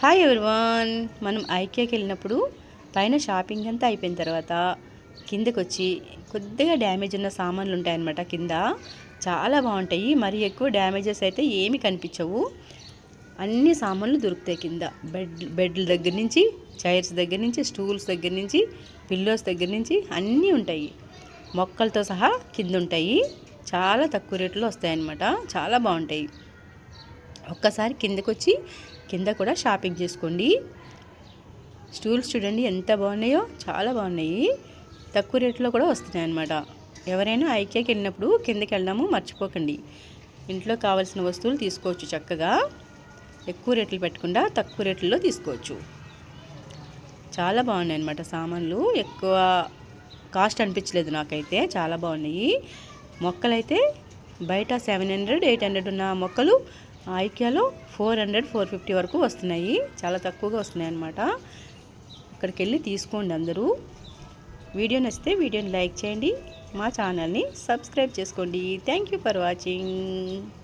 Hi everyone మనం ఐక్యాకి వెళ్ళినప్పుడు పైన షాపింగ్ అంతా అయిపోయిన తర్వాత కిందకు వచ్చి కొద్దిగా డ్యామేజ్ ఉన్న సామాన్లు ఉంటాయన్నమాట కింద. చాలా బాగుంటాయి. మరి ఎక్కువ డ్యామేజెస్ అయితే ఏమి కనిపించవు. అన్ని సామాన్లు దొరుకుతాయి కింద. బెడ్ బెడ్ల దగ్గర నుంచి చైర్స్ దగ్గర నుంచి స్టూల్స్ దగ్గర నుంచి పిల్లోస్ దగ్గర నుంచి అన్నీ ఉంటాయి. మొక్కలతో సహా కింద ఉంటాయి చాలా తక్కువ రేట్లో వస్తాయన్నమాట. చాలా బాగుంటాయి. ఒక్కసారి కిందకు వచ్చి కింద కూడా షాపింగ్ చేసుకోండి. స్టూల్స్ చూడండి ఎంత బాగున్నాయో చాలా బాగున్నాయి. తక్కువ రేట్లో కూడా వస్తున్నాయి అన్నమాట ఎవరైనా ఐకేకి వెళ్ళినప్పుడు కిందకి వెళ్ళడము మర్చిపోకండి. ఇంట్లో కావాల్సిన వస్తువులు తీసుకోవచ్చు చక్కగా. ఎక్కువ రేట్లు పెట్టకుండా తక్కువ రేట్లలో తీసుకోవచ్చు. చాలా బాగున్నాయి అన్నమాట సామాన్లు. ఎక్కువ కాస్ట్ అనిపించలేదు నాకైతే. చాలా బాగున్నాయి. మొక్కలైతే బయట సెవెన్ హండ్రెడ్ ఎయిట్ హండ్రెడ్ ఉన్న మొక్కలు ఐక్యాలో ఫోర్ హండ్రెడ్ ఫోర్ ఫిఫ్టీ వరకు వస్తున్నాయి. చాలా తక్కువగా వస్తున్నాయి అన్నమాట. అక్కడికి వెళ్ళి తీసుకోండి అందరూ. వీడియో నచ్చితే వీడియోని లైక్ చేయండి. మా ఛానల్ని సబ్స్క్రైబ్ చేసుకోండి. Thank you for watching